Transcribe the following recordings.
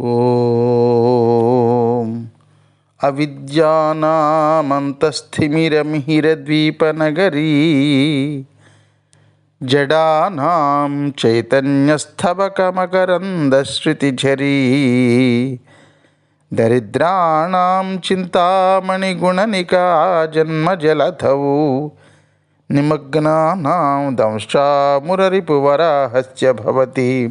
ఓం. అవిద్యానామంతస్థిమిరమిహిరద్వీపనగరీ జడానాం చైతన్యస్థవకమకరందశ్రుతిఝరీ దరిద్రాణం చింతామణిగుణనికా జన్మజలధౌ నిమగ్నానాం దంశామురరిపువరాహస్య భవతి.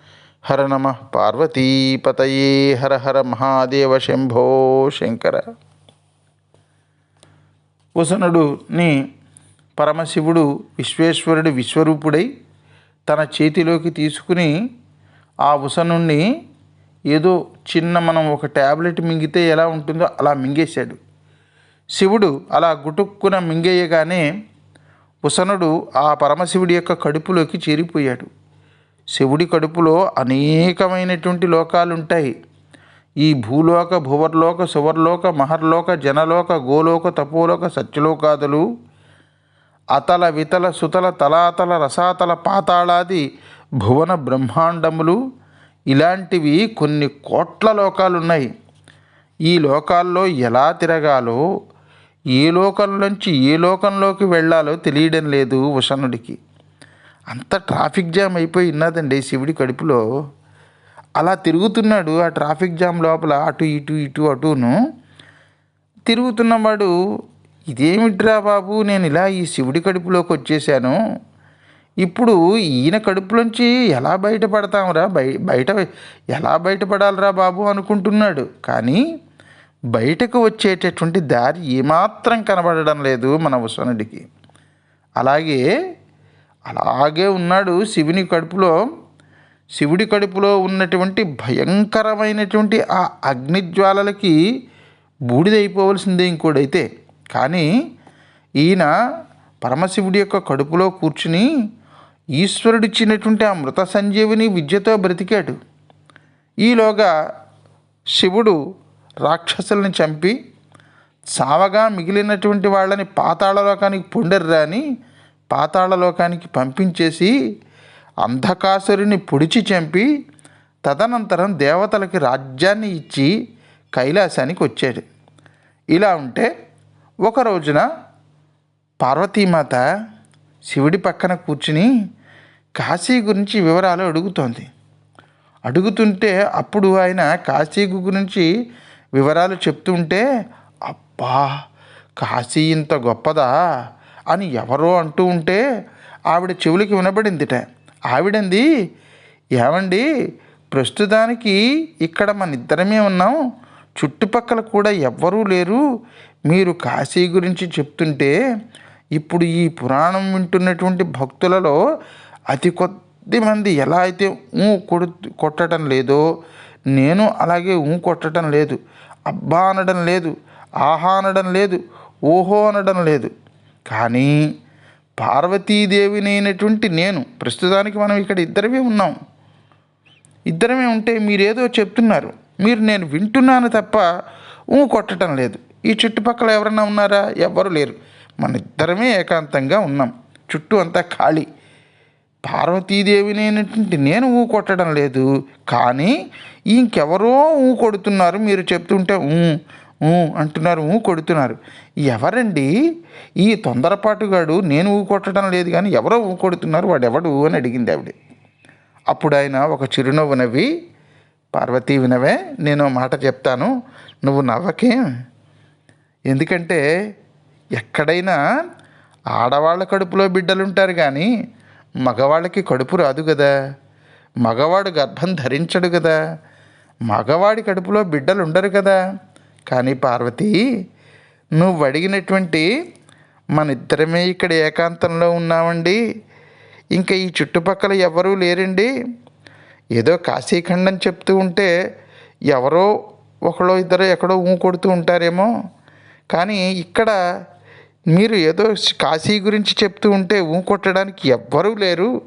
హర నమ పార్వతీపతయే హర హర మహాదేవ శంభో శంకర. వసనుడుని పరమశివుడు విశ్వేశ్వరుడి విశ్వరూపుడై తన చేతిలోకి తీసుకుని ఆ ఉసనుణ్ణి ఏదో చిన్న మనం ఒక ట్యాబ్లెట్ మింగితే ఎలా ఉంటుందో అలా మింగేశాడు. శివుడు అలా గుటుక్కున మింగేయగానే ఉసనుడు ఆ పరమశివుడి యొక్క కడుపులోకి చేరిపోయాడు. శివుడి కడుపులో అనేకమైనటువంటి లోకాలు ఉంటాయి ఈ భూలోక భువర్లోక సువర్లోక మహర్లోక జనలోక గోలోక తపోలోక సత్యలోకాదులు అతల వితల సుతల తలాతల రసాతల పాతాళాది భువన బ్రహ్మాండములు. ఇలాంటివి కొన్ని కోట్ల లోకాలు ఉన్నాయి ఈ లోకాల్లో ఎలా తిరగాలో ఏ లోకం నుంచి ఏ లోకంలోకి వెళ్ళాలో తెలియడం లేదు ఉషణుడికి అంత ట్రాఫిక్ జామ్ అయిపోయి ఉన్నదండి శివుడి కడుపులో. అలా తిరుగుతున్నాడు ఆ ట్రాఫిక్ జామ్ లోపల అటు ఇటు ఇటు అటును. తిరుగుతున్నవాడు ఇదేమిట్రా బాబు నేను ఇలా ఈ శివుడి కడుపులోకి వచ్చేసాను. ఇప్పుడు ఈయన కడుపులోంచి ఎలా బయటపడతాంరా? బయ బయట ఎలా బయటపడాలిరా బాబు? అనుకుంటున్నాడు. కానీ బయటకు వచ్చేటటువంటి దారి ఏమాత్రం కనబడడం లేదు మన ఉసనుడికి అలాగే అలాగే ఉన్నాడు శివుని కడుపులో. శివుడి కడుపులో ఉన్నటువంటి భయంకరమైనటువంటి ఆ అగ్నిజ్వాలలకి బూడిదైపోవలసిందే ఇంకోడైతే. కానీ ఈయన పరమశివుడి యొక్క కడుపులో కూర్చుని ఈశ్వరుడిచ్చినటువంటి ఆ మృత సంజీవిని విద్యతో బ్రతికాడు. ఈలోగా శివుడు రాక్షసుల్ని చంపి సావగా మిగిలినటువంటి వాళ్ళని పాతాళలోకానికి పొండర్రాని పాతాళలోకానికి పంపించేసి అంధకాసురుని పొడిచి చంపి తదనంతరం దేవతలకి రాజ్యాన్ని ఇచ్చి కైలాసానికి వచ్చాడు. ఇలా ఉంటే ఒక రోజున పార్వతీమాత శివుడి పక్కన కూర్చుని కాశీ గురించి వివరాలు అడుగుతోంది. అడుగుతుంటే అప్పుడు ఆయన కాశీ గురించి వివరాలు చెప్తుంటే అబ్బా కాశీ ఇంత గొప్పదా? అని ఎవరో అంటూ ఉంటే ఆవిడ చెవులకి వినబడిందిట. ఆవిడంది ఏమండి ప్రస్తుతానికి ఇక్కడ మన ఇద్దరమే ఉన్నాం. చుట్టుపక్కల కూడా ఎవ్వరూ లేరు. మీరు కాశీ గురించి చెప్తుంటే ఇప్పుడు ఈ పురాణం వింటున్నటువంటి భక్తులలో అతి కొద్ది మంది ఎలా అయితే ఊ కొడు కొట్టడం లేదో నేను అలాగే ఊ కొట్టడం లేదు. అబ్బా అనడం లేదు. ఆహా అనడం లేదు. ఓహో అనడం లేదు. కానీ పార్వతీదేవినైనటువంటి నేను ప్రస్తుతానికి మనం ఇక్కడ ఇద్దరమే ఉన్నాం. ఇద్దరమే ఉంటే మీరేదో చెప్తున్నారు. మీరు నేను వింటున్నాను తప్ప ఊ కొట్టడం లేదు. ఈ చుట్టుపక్కల ఎవరన్నా ఉన్నారా? ఎవ్వరు లేరు. మన ఇద్దరమే ఏకాంతంగా ఉన్నాం. చుట్టూ అంతా ఖాళీ. పార్వతీదేవినైనటువంటి నేను ఊ కొట్టడం లేదు. కానీ ఇంకెవరో ఊ కొడుతున్నారు మీరు చెప్తుంటే ఊ. అంటున్నారు ఊ కొడుతున్నారు. ఎవరండి? ఈ తొందరపాటుగాడు నేను ఊ కొట్టడం లేదు కానీ ఎవరో ఊ కొడుతున్నారు వాడు ఎవడు అని అడిగింది ఆవిడ. అప్పుడు ఆయన ఒక చిరునవ్వు నవ్వి పార్వతీ వినవే నేను మాట చెప్తాను నువ్వు నవ్వకేం. ఎందుకంటే ఎక్కడైనా ఆడవాళ్ళ కడుపులో బిడ్డలు ఉంటారు కానీ మగవాళ్ళకి కడుపు రాదు కదా మగవాడు గర్భం ధరించడు కదా మగవాడి కడుపులో బిడ్డలు ఉండరు కదా కానీ పార్వతి నువ్వు అడిగినటువంటి మన ఇద్దరమే ఇక్కడ ఏకాంతంలో ఉన్నామండి. ఇంకా ఈ చుట్టుపక్కల ఎవరూ లేరండి. ఏదో కాశీఖండం చెప్తూ ఉంటే ఎవరో ఒకళ్ళో ఇద్దరు ఎక్కడో ఊ కొడుతూ ఉంటారేమో. కానీ ఇక్కడ మీరు ఏదో కాశీ గురించి చెప్తూ ఉంటే ఊ కొట్టడానికి ఎవ్వరూ లేరు.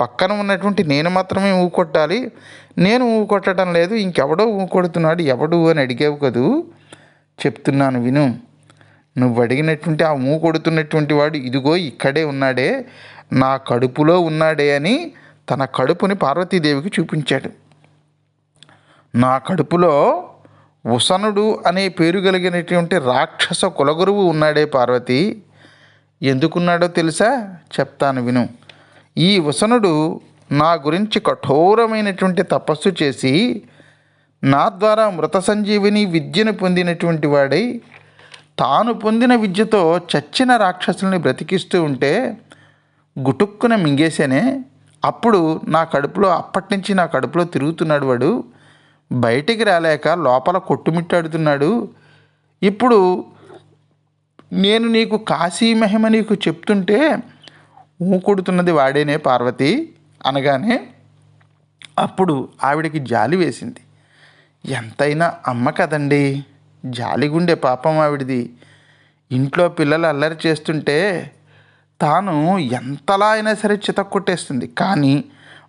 పక్కన ఉన్నటువంటి నేను మాత్రమే ఊ కొట్టాలి. నేను ఊ కొట్టడం లేదు. ఇంకెవడో ఊ కొడుతున్నాడు. ఎవడు అని అడిగావు కదూ? చెప్తున్నాను విను. నువ్వు అడిగినటువంటి ఆ మూ కొడుతున్నటువంటి వాడు ఇదిగో ఇక్కడే ఉన్నాడే నా కడుపులో ఉన్నాడే అని తన కడుపుని పార్వతీదేవికి చూపించాడు. నా కడుపులో ఉసనుడు అనే పేరు కలిగినటువంటి రాక్షస కులగురువు ఉన్నాడే పార్వతి. ఎందుకున్నాడో తెలుసా? చెప్తాను విను. ఈ ఉసనుడు నా గురించి కఠోరమైనటువంటి తపస్సు చేసి నా ద్వారా మృత సంజీవిని విద్యను పొందినటువంటి వాడై తాను పొందిన విద్యతో చచ్చిన రాక్షసుల్ని బ్రతికిస్తూ ఉంటే గుటుక్కున మింగేసేనే అప్పుడు నా కడుపులో అప్పటి నుంచి నా కడుపులో తిరుగుతున్నాడు వాడు. బయటికి రాలేక లోపల కొట్టుమిట్టాడుతున్నాడు. ఇప్పుడు నేను నీకు కాశీ మహిమ నీకు చెప్తుంటే ఊకొడుతున్నది వాడేనే పార్వతి అనగానే అప్పుడు ఆవిడకి జాలి వేసింది. ఎంతైనా అమ్మ కదండి. జాలిగుండే పాపం ఆవిడిది. ఇంట్లో పిల్లలు అల్లరి చేస్తుంటే తాను ఎంతలా అయినా సరే చితక్కొట్టేస్తుంది. కానీ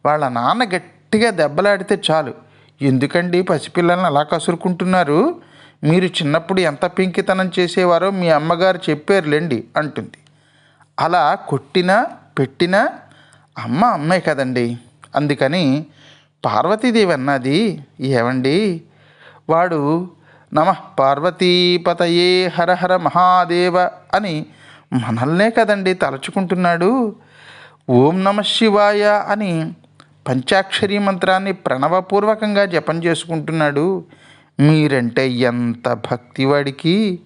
వాళ్ళ నాన్న గట్టిగా దెబ్బలాడితే చాలు. ఎందుకండి పసిపిల్లల్ని అలా కసురుకుంటున్నారు? మీరు చిన్నప్పుడు ఎంత పింకితనం చేసేవారో మీ అమ్మగారు చెప్పారులేండి అంటుంది. అలా కొట్టినా పెట్టినా అమ్మ అమ్మే కదండి. అందుకని పార్వతీదేవి అన్నది ఏమండి వాడు నమ పార్వతీపతయే హర హర మహాదేవ అని మనల్నే కదండి తలుచుకుంటున్నాడు. ఓం నమ శివాయ అని పంచాక్షరి మంత్రాన్ని ప్రణవపూర్వకంగా జపం చేసుకుంటున్నాడు. మీరంటే ఎంత భక్తి వాడికి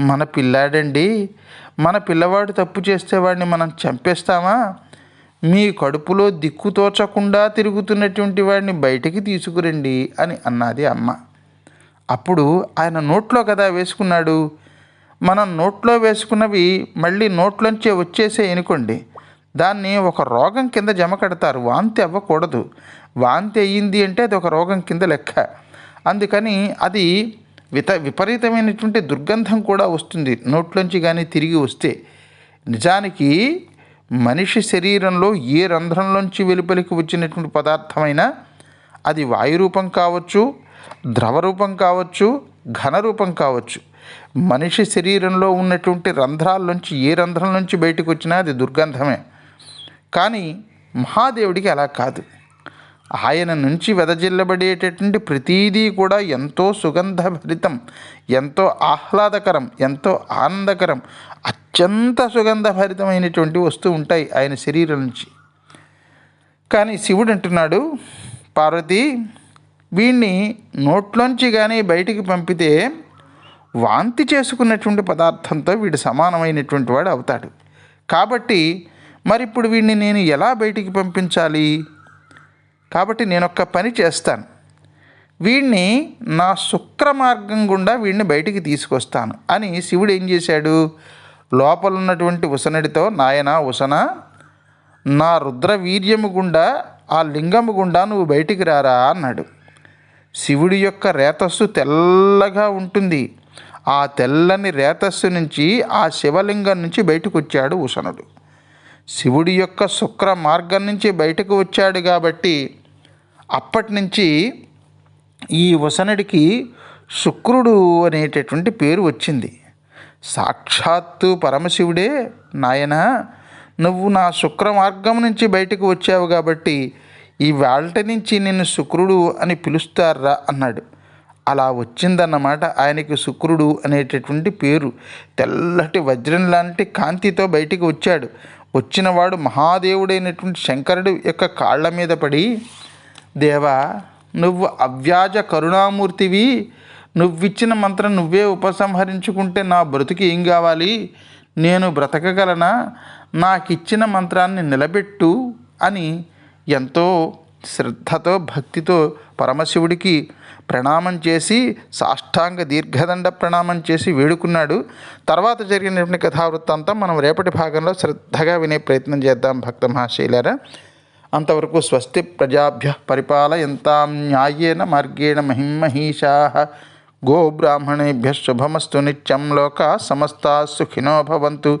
మన పిల్లాడండి మన పిల్లవాడు తప్పు చేస్తే వాడిని మనం చంపేస్తామా? మీ కడుపులో దిక్కు తోచకుండా తిరుగుతున్నటువంటి వాడిని బయటికి తీసుకురండి అని అన్నది అమ్మ. అప్పుడు ఆయన నోట్లో కదా వేసుకున్నాడు? మనం నోట్లో వేసుకున్నవి మళ్ళీ నోట్లోంచే వచ్చేసే అనుకోండి దాన్ని ఒక రోగం కింద జమ కడతారు. వాంతి అవ్వకూడదు. వాంతి అయ్యింది అంటే అది ఒక రోగం కింద లెక్క. అందుకని అది విత విపరీతమైనటువంటి దుర్గంధం కూడా వస్తుంది. నోట్లోంచి కానీ తిరిగి వస్తే. నిజానికి మనిషి శరీరంలో ఏ రంధ్రంలోంచి వెలుపలికి వచ్చినటువంటి పదార్థమైనా అది వాయురూపం కావచ్చు ద్రవరూపం కావచ్చు ఘన రూపం కావచ్చు. మనిషి శరీరంలో ఉన్నటువంటి రంధ్రాల్లోంచి ఏ రంధ్రం నుంచి బయటకు వచ్చినా అది దుర్గంధమే. కానీ మహాదేవుడికి అలా కాదు. ఆయన నుంచి వెదజిల్లబడేటటువంటి ప్రతీదీ కూడా ఎంతో సుగంధభరితం ఎంతో ఆహ్లాదకరం ఎంతో ఆనందకరం అత్యంత సుగంధభరితమైనటువంటి వస్తువు ఉంటాయి ఆయన శరీరం నుంచి. కానీ శివుడు అంటున్నాడు పార్వతి వీణ్ణి నోట్లోంచి కానీ బయటికి పంపితే వాంతి చేసుకున్నటువంటి పదార్థంతో వీడు సమానమైనటువంటి వాడు అవుతాడు. కాబట్టి మరి ఇప్పుడు వీడిని నేను ఎలా బయటికి పంపించాలి? కాబట్టి నేను ఒక్క పని చేస్తాను. వీడిని నా శుక్ర మార్గం గుండా వీడిని బయటికి తీసుకొస్తాను. అని శివుడు ఏం చేశాడు? లోపల ఉన్నటువంటి ఉసనడితో నాయన ఉసన నా రుద్ర వీర్యము గుండా ఆ లింగము గుండా నువ్వు బయటికి రారా అన్నాడు. శివుడి యొక్క రేతస్సు తెల్లగా ఉంటుంది. ఆ తెల్లని రేతస్సు నుంచి ఆ శివలింగం నుంచి బయటకు వచ్చాడు ఉసనుడు శివుడి యొక్క శుక్ర మార్గం నుంచి బయటకు వచ్చాడు కాబట్టి అప్పటి నుంచి ఈ ఉసనుడికి శుక్రుడు అనేటటువంటి పేరు వచ్చింది. సాక్షాత్తు పరమశివుడే నాయన. నువ్వు నా శుక్ర మార్గం నుంచి బయటకు వచ్చావు కాబట్టి ఈ వేళ నుంచి నిన్ను శుక్రుడు అని పిలుస్తారా అన్నాడు. అలా వచ్చిందన్నమాట ఆయనకి శుక్రుడు అనేటటువంటి పేరు. తెల్లటి వజ్రం లాంటి కాంతితో బయటికి వచ్చాడు. వచ్చినవాడు మహాదేవుడైనటువంటి శంకరుడు యొక్క కాళ్ళ మీద పడి దేవా నువ్వు అవ్యాజ కరుణామూర్తివి. నువ్విచ్చిన మంత్రం నువ్వే ఉపసంహరించుకుంటే నా బ్రతుకు ఏం కావాలి? నేను బ్రతకగలనా? నాకిచ్చిన మంత్రాన్ని నిలబెట్టు అని ఎంతో శ్రద్ధతో భక్తితో పరమశివుడికి ప్రణామం చేసి సాష్టాంగ దీర్ఘదండ ప్రణామం చేసి వేడుకున్నాడు. తర్వాత జరిగినటువంటి కథావృత్తాంతం మనం రేపటి భాగంలో శ్రద్ధగా వినే ప్రయత్నం చేద్దాం భక్త మహాశైలరా. అంతవరకు స్వస్తి ప్రజాభ్య పరిపాలయంతాం న్యాయేన మార్గేణ మహిమహీషా. గోబ్రాహ్మణేభ్య శుభమస్తు నిత్యం లోకా సమస్తా సుఖినో భవంతు.